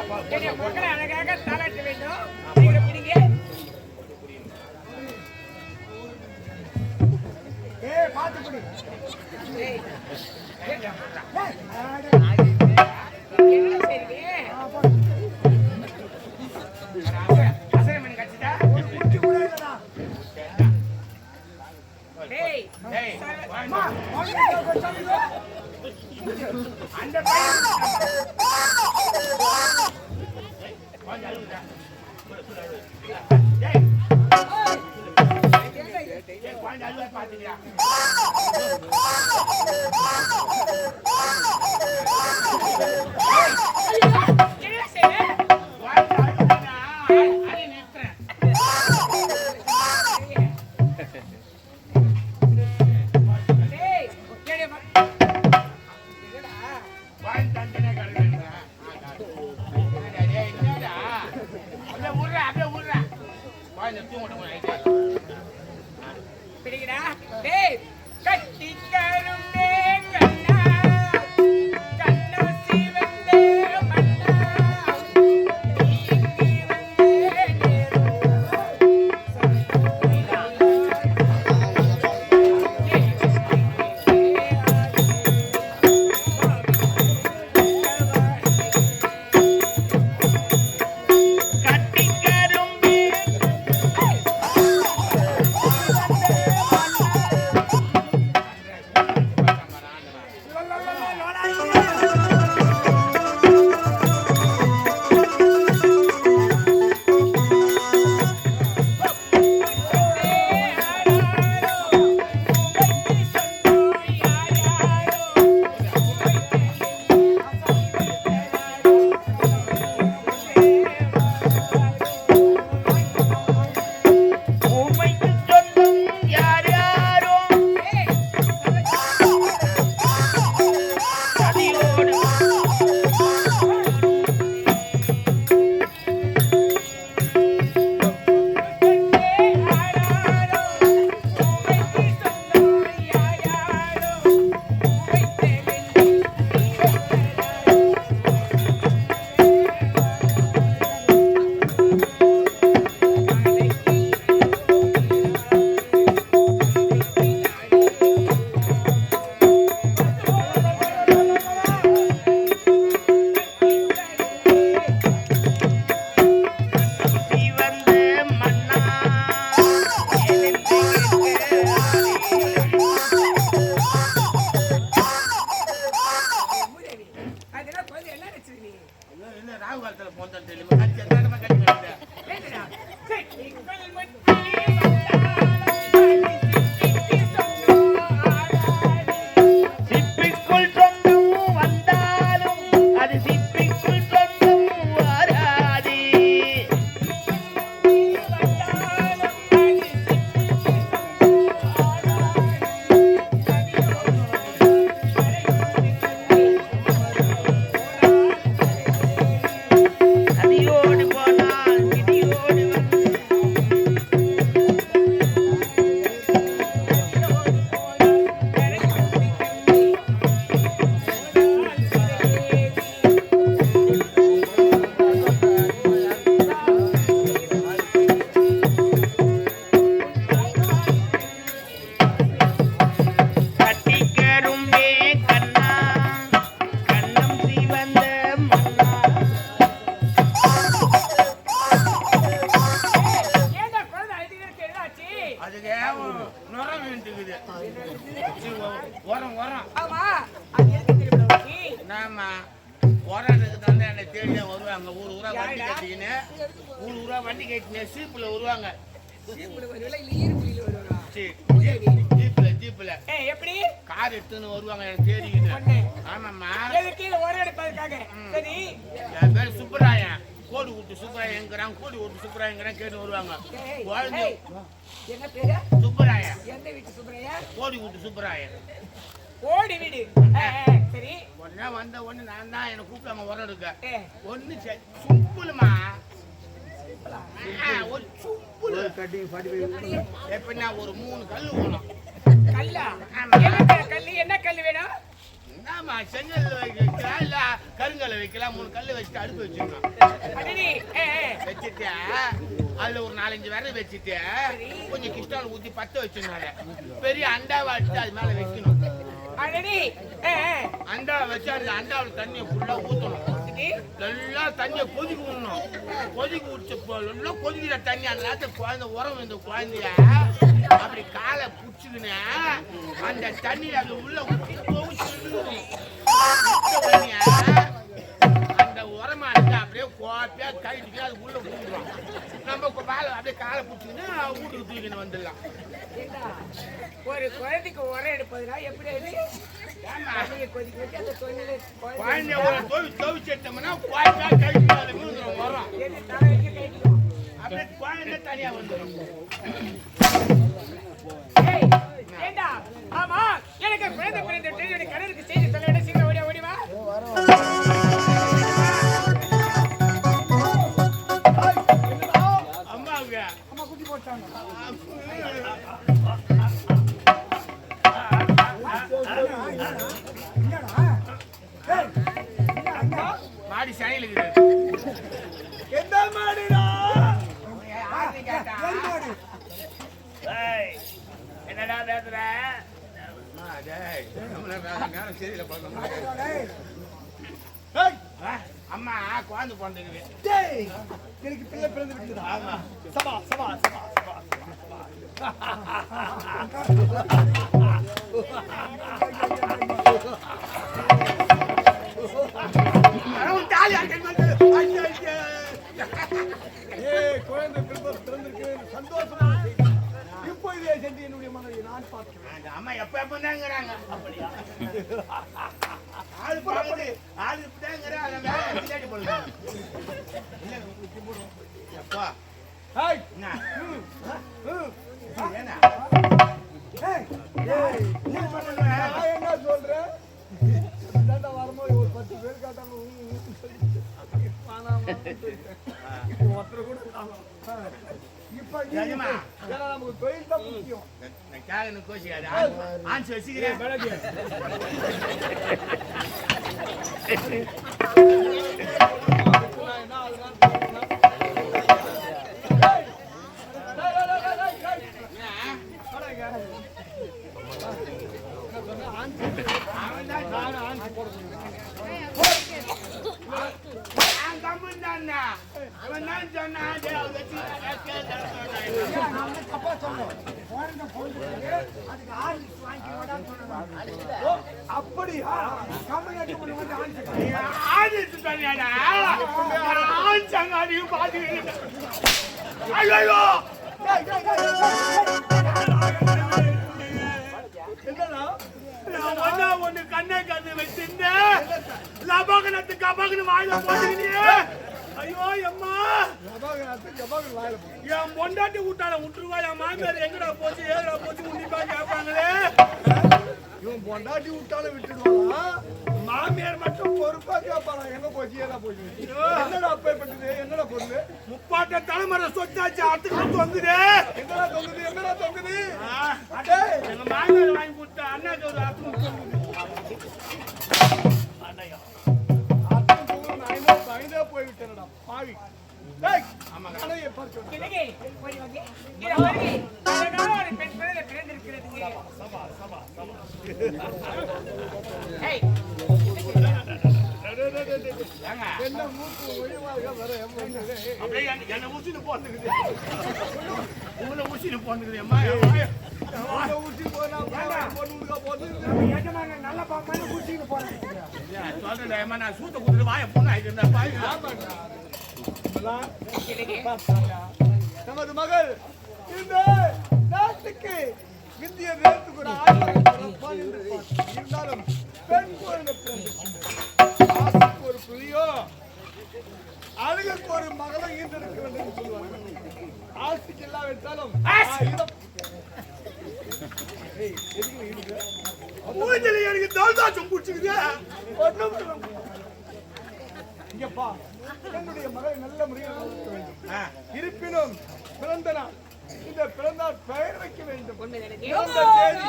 அழகாக தாளாட்ட வேண்டும். நீங்க என்ன கொஞ்சம் என்ன வச்சிருக்கீங்க கேக்குதா? சரி, நீங்கள் மட்டும் சிப்பிக்குள் உரத்துக்கு தந்து என்னை தேடியே வருவாங்க ஊர் ஊரா வண்டி? கட்டிக்கின்னு ஊர் ஊரா வண்டி கட்டினு சீப்புல வருவாங்க ஜீப்ல ஜீப்ல எப்படி? கார் எடுத்துன்னு வருவாங்க எனக்கு ஒண்ணு. ஆமாம்மா? சரி. என் பேர் சுப்பராயன் கோடி விட்டு சுப்பராயங்கிறான் கோடி விட்டு சுப்பராயங்கிறான் கேட்டு வருவாங்க குழந்தை என்ன பேரு? சுப்பராயன் எந்த வீட்டு சுப்பரையா? கோடி விட்டு சுப்பராயன் ஓடி வீடு. சரி. உடனே வந்த உடனே நான் தான் என்னை கூப்பிட்டாங்க உரம் எடுக்க ஏய், ஒண்ணு சிம்பிளுமா ஒரு சிம்பிள் எப்படின்னா ஒரு மூணு கல் வேணும் கல்லா? ஆமா. என்ன கல்லு? என்ன கல்லு வேணும்? ஆமா செங்கல்ல வைக்கலாம் இல்ல கருங்கல்ல வைக்கலாம் மூணு கல்லு வச்சுட்டு அடுப்பு வச்சிருக்கோம். வச்சுட்டு அதுல ஒரு நாலஞ்சு விரல் வச்சுட்டு கொஞ்சம் கிருஷ்ணால் ஊத்தி பத்த வச்சிருந்தாங்க பெரிய அண்டாவை எடுத்து அது மேல வைக்கணும் அண்டாவை வச்சு அந்த அண்டாவில் தண்ணியை ஃபுல்லா ஊத்தணும். அடடி. நல்லா தண்ணியை கொதிக்க விடணும். கொதிக்க விட்டு போ- நல்லா கொதிக்கிற தண்ணி அந்த குழந்தை உரம் இந்த குழந்தைய அப்படி காலை பிடிச்சிக்கின்னு அந்த தண்ணியை அது உள்ள அப்படியே கழட்டிட்டு அது உள்ள பூந்துடும் நம்ம வாழை அப்படியே காலை பிடிச்சிக்கின்னு வீட்டுக்கு தூக்கின்னு வந்துடலாம் ஒரு குழந்தைக்கு உரம் எடுப்பதுனா எப்படி குழந்தைய ஒரு துவி துவைச்சு எடுத்தோம்னா கோப்பியா கழட்டி அது விழுந்துடும் உரம் அப்படியே குழந்தை தனியா வந்துடும் ஏண்டா ஆமா எனக்கு குழந்தை பிறந்த என்னுடைய கணவருக்கு செய்தி சொல்ல மாடி இருக்குது. எந்த மாடுடா? என்னடா பேசுற? அம்மா, குழந்தை பிறந்துக்குது எனக்கு பிள்ளை பிறந்து ஆமா. சபா சபா சபா சபா அவன் தாலி அக்கன் வந்து ஐயோ, ஐயோ. ஏய் குழந்தை பிறந்த பிறந்திருக்கு சந்தோஷமா. இப்போ இதே சென்று என்னுடைய மனைவி நான் பார்க்கிறேன் அம்மா எப்ப எப்ப தாங்கிறாங்க அப்படியா ஆளு பாக்குது ஆளு பின்னாடி போடுங்க இல்ல. எப்பா என்ன சொல்றேன் வரும்போது ஒரு பத்து பேர் கேட்டாங்க ஒருத்தர் கூட இப்ப நமக்கு தொழில் தான் முக்கியம் வச்சுக்கிறேன் என்ன அப்படியா ஐயோ டேய், நான் கண்ணை கண்ணு வச்சிருந்தேன் லபகனத்து கபகனு வாயில போட்டுக்கிட்டே ஐயோ அம்மா. என் பொண்டாட்டி விட்டால விட்டுருவா என் மாமியார் எங்கடா போச்சு? ஏடா போச்சு? உண்டிப்பா கேட்பாங்களே இவன் பொண்டாட்டி விட்டாலும் விட்டுடுவானா? மாமியார் மட்டும் பொறுப்பா கேட்பானா எங்க போச்சு? ஏதா போச்சு? என்னடா அப்பேற்பட்டது? என்னடா பொண்ணு முப்பாட்ட தலைமுறை சொத்தாச்சு அடுத்துக்கிட்டு வந்துது என்னடா தொங்குது? என்னடா தொங்குது? எங்க மாமியார் வாங்கி போகுது. நல்ல பாப்பான்னு குடிச்சிட்டு போறேன் சொல்றேன் நான் சூத்த கொடுத்துட்டு வாய பொண்ணு ஆயிட்டு இருந்தா நமது மகள் இந்த நாட்டுக்கு இந்திய தேசத்துக்கு ஒரு ஆயிரம் இருந்தாலும் பெண் குழந்தை பிறந்திருக்கின்றது. ஒரு புலியோ அழகுக்கு ஒரு மகளை ஈர்த்திருக்க வேண்டும் என்று சொல்லுவார்கள் ஆசைக்கு? மூஞ்சில எனக்கு தோல்தாச்சும் பிடிச்சிக்குது. முடியாது. இங்கப்பா என்னுடைய மகளை நல்ல முறையில் வளர்க்க வேண்டும். இருப்பினும் பிறந்த நாள். இந்த பிறந்த நாள் பெயர் வைக்க வேண்டும். பிறந்த தேதி.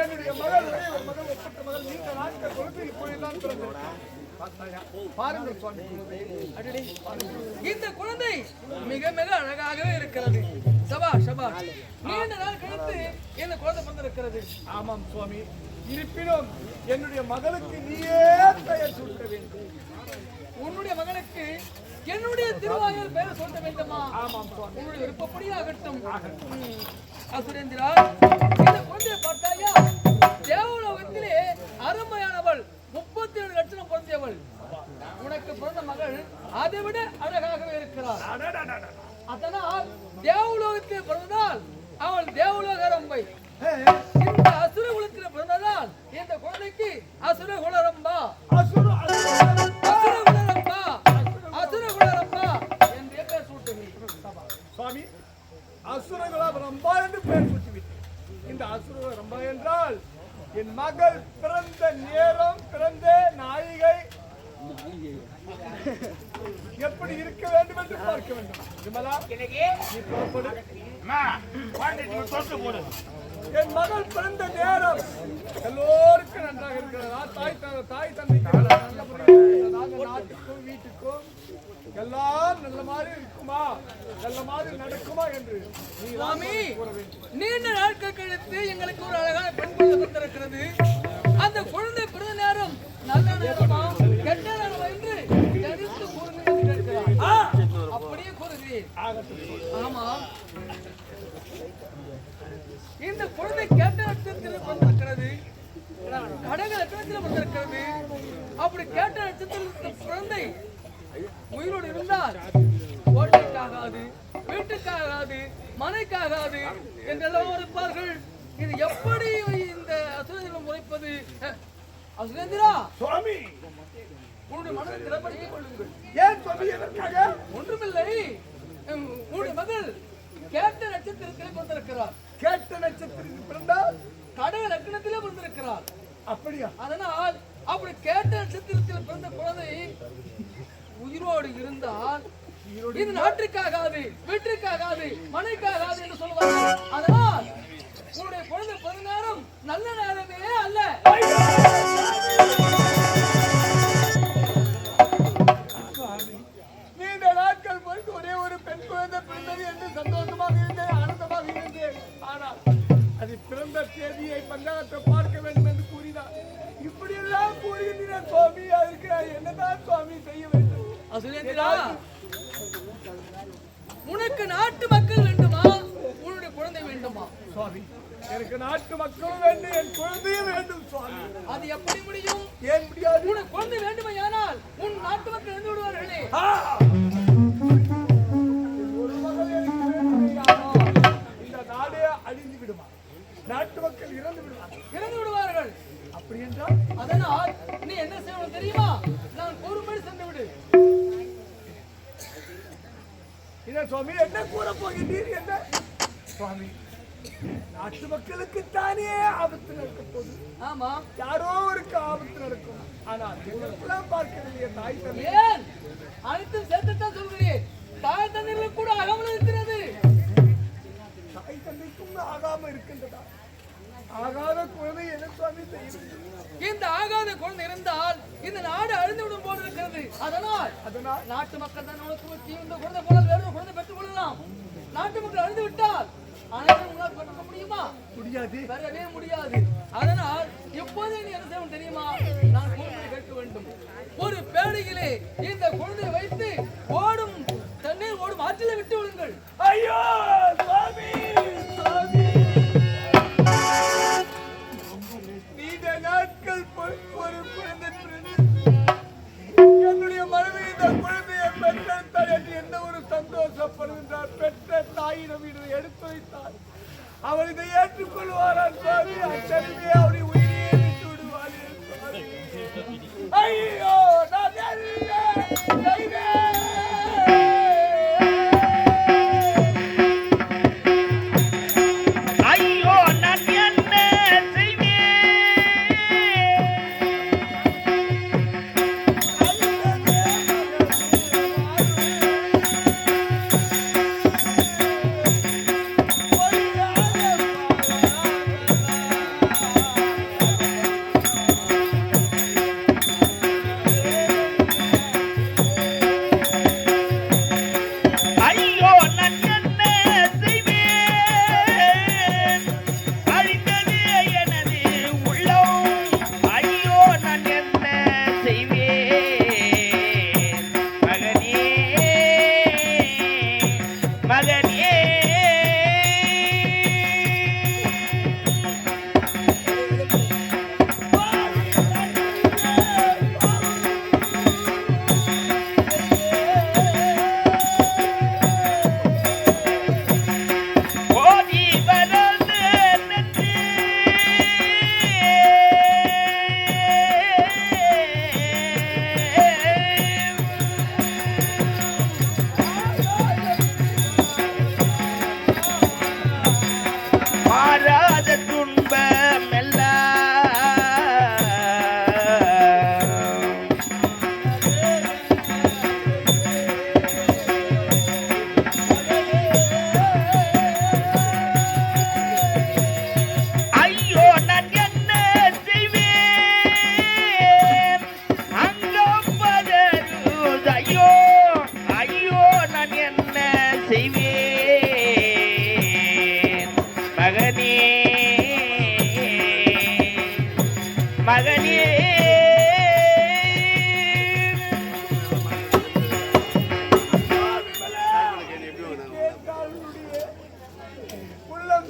என்னுடைய மகள் ஒரே ஒரு மகள் ஒப்பற்ற மகள் நீண்ட நாட்கள் கொடுத்து இப்பொழுதுதான் பாருங்கள் சுவாமி. இந்த குழந்தை மிக மிக அழகாகவே இருக்கிறது. சபா சபா. நீண்ட நாள் கழித்து இந்த குழந்தை பிறந்திருக்கிறது. ஆமாம் சுவாமி. இருப்பினும் என்னுடைய மகளுக்கு நீயே பெயர் சூட்ட வேண்டும். உன்னுடைய மகனுக்கு என்னுடைய திருவாயில் பெயர் சொல்ல வேண்டுமா? உன்னுடைய விருப்பப்படி ஆகட்டும். அசுரேந்திரா இந்த குழந்தையை பார்த்தாயா? தேவலோகத்திலே அருமையானவள் முப்பத்தி ஏழு லட்சம் பொருந்தியவள். உனக்கு பிறந்த மகள் அதை விட அழகாகவே இருக்கிறார் அதனால் தேவலோகத்தில் பிறந்ததால் அவள் தேவலோக ரம்பை. இந்த அசுர குலத்தில் பிறந்ததால் இந்த குழந்தைக்கு அசுர குலரம்பா அசுர அசுர ரம்பா என்றால் என் மகள் பிறந்த நேரம் பிறந்த நாழிகை எப்படி இருக்க வேண்டும் என்று பார்க்க வேண்டும். விமலா எனக்கு நீ புறப்படு. போடு. என் மகள் பிறந்த நேரம். எல்லோருக்கும் நன்றாக இருக்கிறதா? தாய் தாய் தந்தைக்கு நாட்டுக்கும் வீட்டுக்கும் எல்லாம் நல்ல மாதிரி இருக்குமா? நல்ல மாதிரி நடக்குமா என்று சுவாமி நீண்ட நாட்கள் கழித்து எங்களுக்கு ஒரு அழகான பெண் குழந்தை பிறந்திருக்கிறது அந்த குழந்தை பிறந்த நேரம் நல்ல நேரமா? கெட்ட நேரமா? ஆமா இந்த குழந்தை கேட்ட நட்சத்திரத்தில் பிறந்திருக்கிறது கடக நட்சத்திரத்தில் பிறந்திருக்கிறது அப்படி கேட்ட நட்சத்திரத்தில் குழந்தை உயிரோடு இருந்தால் ஓட்டைக்காகாது வீட்டுக்காகாது மனைக்காகாது என்றெல்லாம் இருப்பார்கள் இது எப்படி இந்த அசுரந்திரம் உரைப்பது அஹ், அசுரேந்திரா சுவாமி! உன்னுடைய மனதை திறப்படுத்திக் கொள்ளுங்கள். ஏன் சுவாமி ஒன்றுமில்லை. உன்னுடைய மகள் கேட்ட நட்சத்திரத்திலே பிறந்திருக்கிறார் கேட்ட நட்சத்திரத்தில் பிறந்தால் கடக லக்னத்திலே பிறந்திருக்கிறார் அப்படியா? அதனால் அப்படி கேட்ட நட்சத்திரத்தில் பிறந்த குழந்தை உயிரோடு இருந்தால் இது நாட்டுக்காகாது வீட்டுக்காகாது மனைக்காகாது என்று சொல்லுவார்கள் அதனால் உன்னுடைய குழந்தை பிறந்த நேரம் நல்ல நேரமே எப்படி முடியும்? ஏன் முடியாது? உனக்கு குழந்தை வேண்டுமையானால் உன் நாட்டு மக்கள் இருந்து விடுவார்களே! ஒரு மகள் எனக்கு வேண்டுமையானால் இந்த நாடே அழிந்து விடுமா? நாட்டு மக்கள் இறந்து விடுவார் இறந்து விடுவார்கள். அப்படி என்றால்? அதனால் நீ என்ன செய்யணும் தெரியுமா? நான் கூறும்படி சென்று விடு. இதை சுவாமி என்ன கூற போகின்றீர்? என்ன? சுவாமி நாட்டு மக்களுக்கு தானே ஆபத்து நடக்க போகுது. ஆமா. யாரோ ஒருக்கு ஆபத்து நடக்கும். ஆனால் எங்களுக்கெல்லாம் பார்க்கவில்லையே தாய் தந்தை. அனைத்து சேர்த்துத்தான் சொல்கிறேன் தாய் தந்தைகளுக்கு கூட அகமல் இருக்கிறது. தாய் தந்தைக்கும் ஆகாம இருக்கின்றதா? ஆகாத குழந்தை என்ன சுவாமி இந்த ஆகாத குழந்தை இருந்தால் இந்த நாடு அழிந்து விடும் போல் இருக்கிறது. அதனால் அதனால் நாட்டு மக்கள் தான் உனக்கு. இந்த குழந்தை போல வேறு குழந்தை பெற்றுக் கொள்ளலாம். நாட்டு மக்கள் அழிந்து விட்டால் உங்களால் பெற்றுக்க முடியுமா? முடியாது. பெறவே முடியாது. அதனால் இப்போதே நீ என்ன செய்யணும் தெரியுமா? நான் கேட்க வேண்டும். ஒரு பேடையிலே இந்த குழந்தையை வைத்து ஓடும் தண்ணீர் ஓடும் ஆற்றில விட்டு விடுங்கள். ஐயோ சுவாமி! சுவாமி! நீண்ட நாட்கள் பொறுத்து ஒரு குழந்தை. என்னுடைய மனைவி இந்த குழந்தையை பெற்றெடுத்தார் என்று எந்த ஒரு சந்தோஷப்படுகின்றார். பெற்ற தாயிடம் இதை எடுத்து வைத்தார். அவர் இதை ஏற்றுக்கொள்வாரா சுவாமி. அச்சரிவே அவரை உயிரையே விட்டு விடுவார் ஐயோ நான்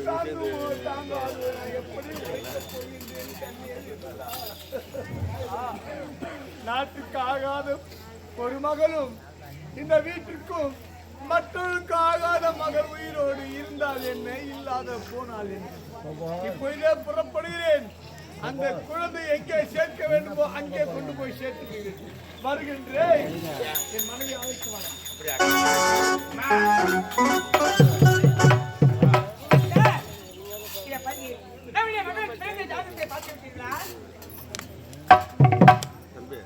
தாங்குமோ தாங்காது எப்படி நாட்டுக்கு ஆகாத ஒரு மகளும் இந்த வீட்டுக்கும் மற்றொருக்கு ஆகாத மகள் உயிரோடு இருந்தால் என்ன இல்லாத போனால் என்ன? இப்போ புறப்படுகிறேன். அந்த குழந்தை எங்கே சேர்க்க வேண்டுமோ அங்கே கொண்டு போய் சேர்த்துக்கிறேன். வருகின்றேன். என் மனைவி அழைத்து தம்பி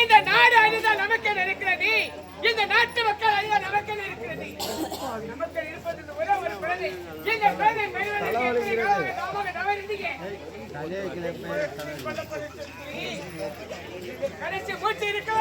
இந்த நாடு அதுதான் நமக்கு இருக்கிறது? இந்த நாட்டு மக்கள் அழுதா நமக்கு இருக்கிறது? நமக்கு இருப்பது ஒரே ஒரு குழந்தை. இந்த குழந்தை கடைசி மூச்சு இருக்க?